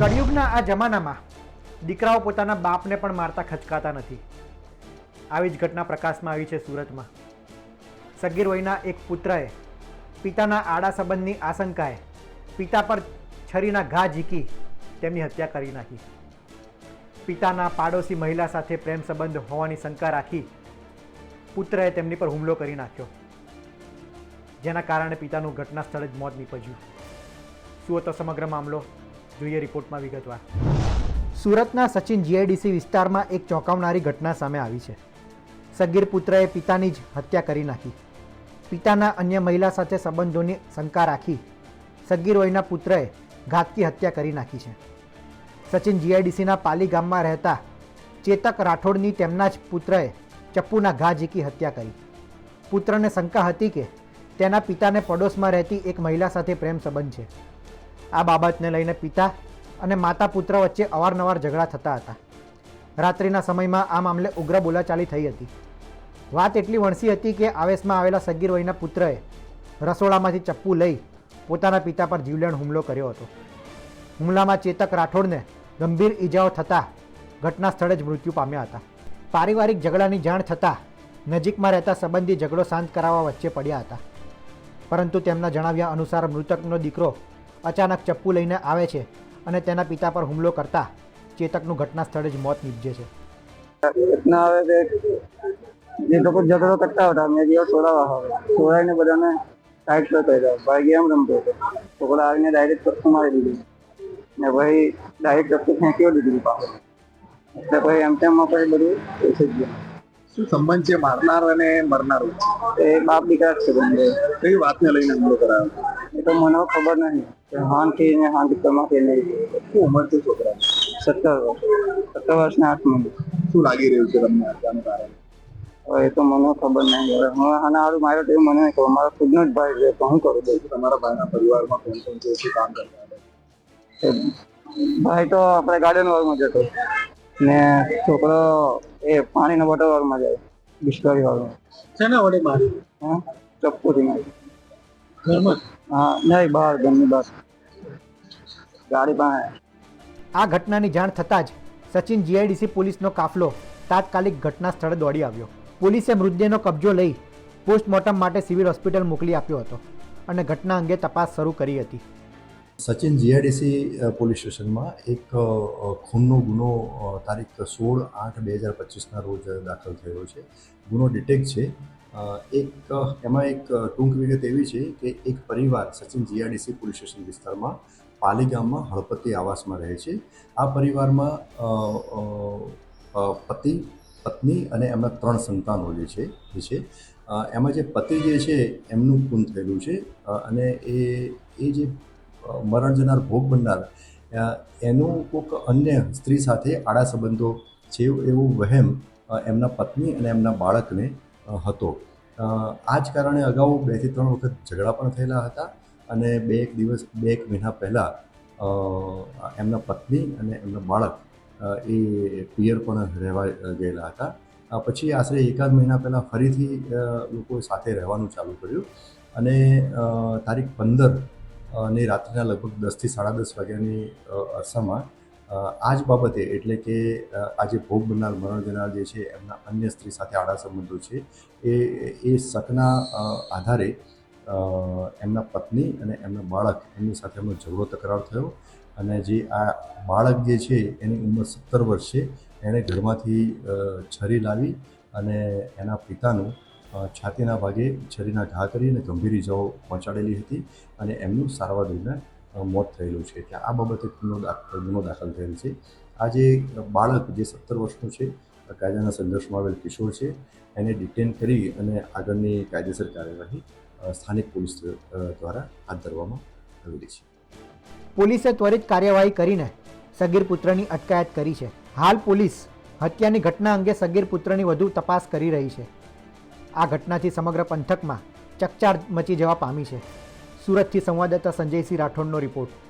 કળિયુગના આ જમાનામાં દીકરાઓ પોતાના બાપને પણ મારતા ખચકાતા નથી. આવી જ ઘટના પ્રકાશમાં આવી છે સુરતમાં. સગીર વયના એક પુત્રએ પિતાના આડા સંબંધની આશંકાએ પિતા પર છરીના ઘા ઝીકી તેમની હત્યા કરી નાખી. પિતાના પાડોશી મહિલા સાથે પ્રેમ સંબંધ હોવાની શંકા રાખી પુત્રએ તેમની પર હુમલો કરી નાખ્યો. જેના કારણે પિતાનું ઘટના સ્થળે જ મોત નીપજ્યું. શું હતો સમગ્ર મામલો જોઈએ રિપોર્ટમાં વિગતવાર. સુરતના સચિન જીઆઈડીસી વિસ્તારમાં એક ચોંકાવનારી ઘટના સામે આવી છે. સગીર પુત્રએ પિતાની જ હત્યા કરી નાખી. પિતાના અન્ય મહિલા સાથે સંબંધોની શંકા રાખી સગીર વયના પુત્રએ ઘાતકી હત્યા કરી નાખી છે. સચિન જીઆઈડીસીના પાલી ગામમાં રહેતા ચેતક રાઠોડની તેમના જ પુત્રએ ચપ્પુના ઘા ઝીકી હત્યા કરી. પુત્રને શંકા હતી કે તેના પિતાને પડોશમાં રહેતી એક મહિલા સાથે પ્રેમ સંબંધ છે. આ બાબતને લઈને પિતા અને માતા પુત્ર વચ્ચે અવારનવાર ઝઘડા થતા હતા. રાત્રિના સમયમાં આ મામલે ઉગ્ર બોલાચાલી થઈ હતી. વાત એટલી વણસી હતી કે આવેશમાં આવેલા સગીર વયના પુત્રએ રસોડામાંથી ચપ્પુ લઈ પોતાના પિતા પર જીવલેણ હુમલો કર્યો હતો. હુમલામાં ચેતક રાઠોડને ગંભીર ઈજાઓ થતાં ઘટના સ્થળે જ મૃત્યુ પામ્યા હતા. પારિવારિક ઝઘડાની જાણ થતાં નજીકમાં રહેતા સંબંધી ઝઘડો શાંત કરાવવા વચ્ચે પડ્યા હતા. પરંતુ તેમના જણાવ્યા અનુસાર મૃતકનો દીકરો અચાનક ચપ્પુ લઈને આવે છે અને તેના પિતા પર હુમલો કરતા ચેતકનું ઘટના સ્થળે જ મોત નીપજે છે. ઘટના આવે કે એ લોકો ઝઘડો કરતા હતા મેં જેવો છોડાવા છોડાવીને બધાને સાઈડ પર કર્યા ભાઈ રમતો હતો. આવીને ડાયરેક્ટ ચપ્પુ મારી દીધું. ને ભાઈ ડાયરેક્ટ ચપ્પુ ફેંક્યો દીધું પાછો. એટલે ભાઈ એમ તેમ પછી બધું થઈ ગયું. શું સંબંધ છે મારનાર અને મરનાર એ બાપ દીકરા છે કઈ વાતને લઈને એ તો મને ખબર નહીં. કે હાનથી ને હાન દીકરામાં કે નહીં શું ઉંમર છે છોકરા સત્તર વર્ષ. સત્તર વર્ષના આઠ મિનિટ શું લાગી રહ્યું છે તમને હત્યાનું કારણ? હવે એ તો મને ખબર નહીં. હવે હું આના હારું માર્યો તો મને નહીં ખબર. મારા ખુદનો જ ભાઈ છે તો હું કરું દઉં તમારા ભાઈના પરિવારમાં કોણ કોણ છે? શું કામ કરતા ભાઈ તો આપણે ગાર્ડન વર્ગમાં જતો. ને છોકરો એ પાણીના બોટલ વર્ગમાં જાય. બિસ્લરી વર્ગમાં શેના વડે મારી હા? ચપ્પુથી મારી નહીં બહાર ઘરની બસ. ગાડી પાસે. આ ઘટનાની જાણ થતાં જ સચિન જીઆઈડીસી પોલીસનો કાફલો તાત્કાલિક ઘટના સ્થળે દોડી આવ્યો. પોલીસે મૃતદેહનો કબજો લઈ પોસ્ટમોર્ટમ માટે સિવિલ હોસ્પિટલ મોકલી આપ્યો હતો અને ઘટના અંગે તપાસ શરૂ કરી હતી. સચિન જીઆઈડીસી પોલીસ સ્ટેશનમાં એક ખૂનનો ગુનો તારીખ સોળ આઠ બે હજાર પચીસના રોજ દાખલ થયો છે. ગુનો ડિટેક્ટ છે. એક, એમાં એક ટૂંક વિગત એવી છે કે એક પરિવાર સચિન જીઆઈડીસી પોલીસ સ્ટેશન વિસ્તારમાં પાલી ગામમાં હળપતિ આવાસમાં રહે છે. આ પરિવારમાં પતિ, પત્ની અને એમના ત્રણ સંતાનો જે છે જે છે એમાં જે પતિ જે છે, એમનું ખૂન થયેલું છે. અને એ એ જે મરણ જનાર ભોગ બનનાર. એનું કોઈક અન્ય સ્ત્રી સાથે આડા સંબંધો છે એવું વહેમ એમના પત્ની અને એમના બાળકને હતો. આ જ કારણે અગાઉ બેથી ત્રણ વખત ઝઘડા પણ થયેલા હતા અને બે એક દિવસ, બે એક મહિના પહેલાં એમના પત્ની અને એમના બાળક એ પિયર પણ રહેવા ગયેલા હતા. પછી આશરે એકાદ મહિના પહેલાં ફરીથી લોકો સાથે રહેવાનું ચાલુ કર્યું અને તારીખ પંદર ની રાત્રિના લગભગ દસથી સાડા દસ વાગ્યાની અરસામાં આ જ બાબતે એટલે કે આજે ભોગ બનનાર મરણ જનાર જે છે એમના અન્ય સ્ત્રી સાથે આડા સંબંધો છે, એ એ શકના આધારે એમના પત્ની અને એમના બાળક એમની સાથે એમનો ઝઘડો તકરાર થયો અને જે આ બાળક જે છે એની ઉંમર સત્તર વર્ષ છે, એણે ઘરમાંથી છરી લાવી અને એના પિતાનું છાતીના ભાગે છરીના ઘા કરી અને ગંભીર ઇજાઓ પહોંચાડેલી હતી અને એમનું સારવાર દરમિયાન મોત થયેલું છે. ત્યાં આ બાબતે ગુનો દાખલ થયેલ છે. આ જે બાળક જે સત્તર વર્ષનું છે કાયદાના સંઘર્ષમાં આવેલ કિશોર છે, એને ડિટેન કરી અને આગળની કાયદેસર કાર્યવાહી સ્થાનિક પોલીસ દ્વારા હાથ ધરવામાં આવેલી છે. પોલીસે ત્વરિત કાર્યવાહી કરીને સગીર પુત્રની અટકાયત કરી છે. હાલ પોલીસ હત્યાની ઘટના અંગે સગીર પુત્રની વધુ તપાસ કરી રહી છે. આ ઘટનાથી સમગ્ર પંથકમાં ચકચાર મચી જવા પામી છે. સુરતથી સંવાદદાતા સંજયસિંહ રાઠોડનો રિપોર્ટ.